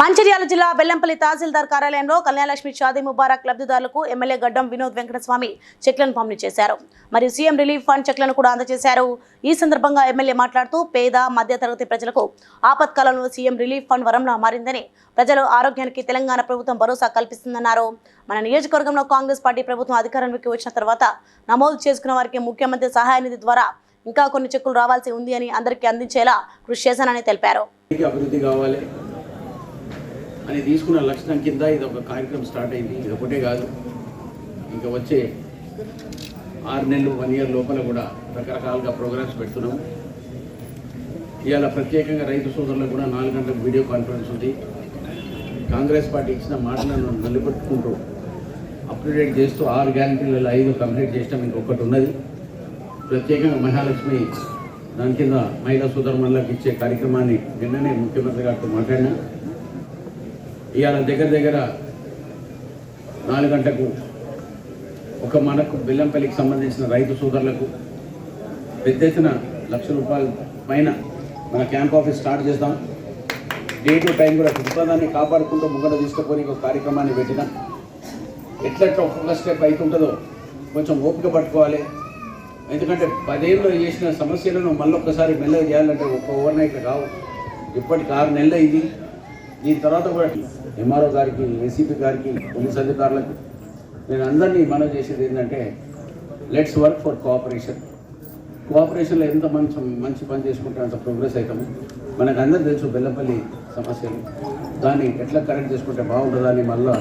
మంచిర్యాల జిల్లా బెల్లంపల్లి తహసీల్దార్ కార్యాలయంలో కళ్యాణలక్ష్మి షాదీ ముబారక్ లబ్ధిదారులకు ఎమ్మెల్యే గడ్డం వినోద్ వెంకటస్వామి చెక్లను పంపిణీ చేశారు. మరియు సీఎం రిలీఫ్ ఫండ్ చెక్లను కూడా అందజేశారు. ఈ సందర్భంగా ఎమ్మెల్యే మాట్లాడుతూ పేద మధ్యతరగతి ప్రజలకు ఆపత్కాలంలో సీఎం రిలీఫ్ ఫండ్ వరంలా మారిందని ప్రజల ఆరోగ్యానికి తెలంగాణ ప్రభుత్వం భరోసా కల్పిస్తుందన్నారు. మన నియోజకవర్గంలో కాంగ్రెస్ పార్టీ ప్రభుత్వం అధికారంలోకి వచ్చిన తర్వాత నమోదు చేసుకున్న వారికి ముఖ్యమంత్రి సహాయ నిధి ద్వారా ఇంకా కొన్ని చెక్కులు రావాల్సి ఉంది అని అందరికీ అందించేలా కృషి చేశానని తెలిపారు. అభివృద్ధి కావాలి. అని తీసుకున్న లక్షణం కింద ఇది ఒక కార్యక్రమం స్టార్ట్ అయింది. ఇది ఒకటే కాదు. ఇంకా వచ్చే ఆరు నెలలు వన్ ఇయర్ లోపల కూడా రకరకాలుగా ప్రోగ్రామ్స్ పెడుతున్నాం. ఇవాళ ప్రత్యేకంగా రైతు సోదరులకు కూడా నాలుగు గంటల వీడియో కాన్ఫరెన్స్ ఉంది. కాంగ్రెస్ పార్టీ ఇచ్చిన మాటలను నిలబెట్టుకుంటూ అప్డేట్ చేస్తూ ఆరు గ్యారంటీలలో ఐదు కంప్లీట్ చేసినాం. ఇంకొకటి ఉన్నది. ప్రత్యేకంగా మహాలక్ష్మి దాని కింద మహిళా సోదరుమణులకు ఇచ్చే కార్యక్రమాన్ని నిన్ననే ముఖ్యమంత్రి గారితో మాట్లాడినా. ఇవాళ దగ్గర దగ్గర నాలుగు గంటలకు ఒక మనకు బెల్లంపల్లికి సంబంధించిన రైతు సోదరులకు పెద్ద ఎత్తున లక్ష రూపాయల పైన మన క్యాంప్ ఆఫీస్ స్టార్ట్ చేద్దాం. డే టు టైం కూడా దృక్పథాన్ని కాపాడుకుంటూ ముంగట తీసుకుపోయి ఒక కార్యక్రమాన్ని పెట్టినాం. ఎట్లట్లా ఒక్కొక్క స్టెప్ అవుతుంటుందో కొంచెం ఓపిక పట్టుకోవాలి. ఎందుకంటే పదేళ్ళు చేసిన సమస్యలను మళ్ళీ ఒక్కసారి మెల్లగా చేయాలంటే ఒక్క ఓవర్ నైట్లో కావు ఇప్పటికి ఆరు నెలలు ఇది. దీని తర్వాత కూడా ఎంఆర్ఓ గారికి ఏసీపీ గారికి పోలీస్ అధికారులకు నేను అందరినీ మనవి చేసేది ఏంటంటే లెట్స్ వర్క్ ఫర్ కోఆపరేషన్ కోఆపరేషన్లో ఎంత మంచి మంచి పని చేసుకుంటే అంత ప్రోగ్రెస్ అవుతాము మనకు అందరూ తెలుసు బెల్లపల్లి సమస్యలు. దాన్ని ఎట్లా కరెక్ట్ చేసుకుంటే బాగుంటుందని మళ్ళీ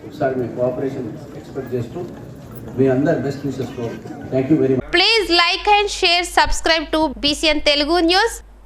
ఒకసారి మీ కోఆపరేషన్ ఎక్స్పెక్ట్ చేస్తూ మీ అందరు best wishes thank you very much please like and share subscribe to BCN Telugu news